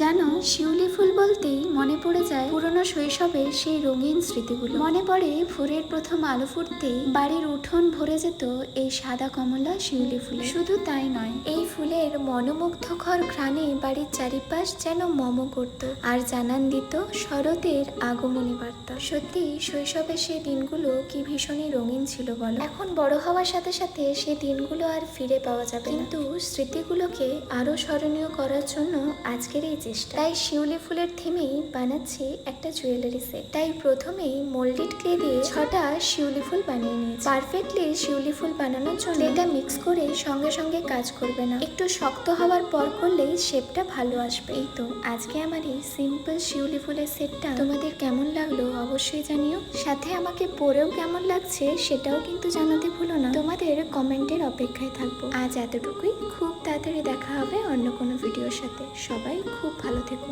জানো শিউলি ফুল বলতেই মনে পড়ে যায় পুরনো শৈশবের সেই রঙিন স্মৃতিগুলো। মনে পড়ে ভোরের প্রথম আলো ফুটতেই বাড়ির উঠোন ভরে যেত এই সাদা কমলা শিউলি ফুল। শুধু তাই নয়, এই ফুলের মনোমুগ্ধকর ঘ্রাণে বাড়ির চারিপাশ যেন মম করত আর জানান দিত শরতের আগমনী বার্তা। সত্যি শৈশবের সেই দিনগুলো কি ভীষণই রঙিন ছিল বলো? এখন বড় হওয়ার সাথে সাথে সেই দিনগুলো আর ফিরে পাওয়া যাবে কিন্তু স্মৃতিগুলোকে আরও স্মরণীয় করার জন্য আজকের এই চেষ্টা। তাই শিউলি ফুলের থিমেই বানাচ্ছি একটা জুয়েলারি সেট। তাই প্রথমেই মোল্ডেড ক্লে দিয়ে ছটা শিউলি ফুল বানিয়ে নিয়েছি। পারফেক্টলি শিউলি ফুল বানানোর জন্য এটা মিক্স করে সঙ্গে সঙ্গে কাজ করবে না। একটু শক্ত হওয়ার পর করলেই শেপটা ভালো আসবে। এই তো, আজকে আমার এই সিম্পল শিউলি ফুলের সেটটা তোমাদের কেমন লাগল অবশ্যই জানিও। সাথে আমাকে পরেও কেমন লাগছে সেটাও কিন্তু জানাতে ভুলো না। তোমাদের কমেন্টের অপেক্ষায় থাকব। আজ এতটুকুই। খুব তাড়াতাড়ি দেখা হবে অন্য কোনো ভিডিওর সাথে। সবাই খুব ভালো থেকো।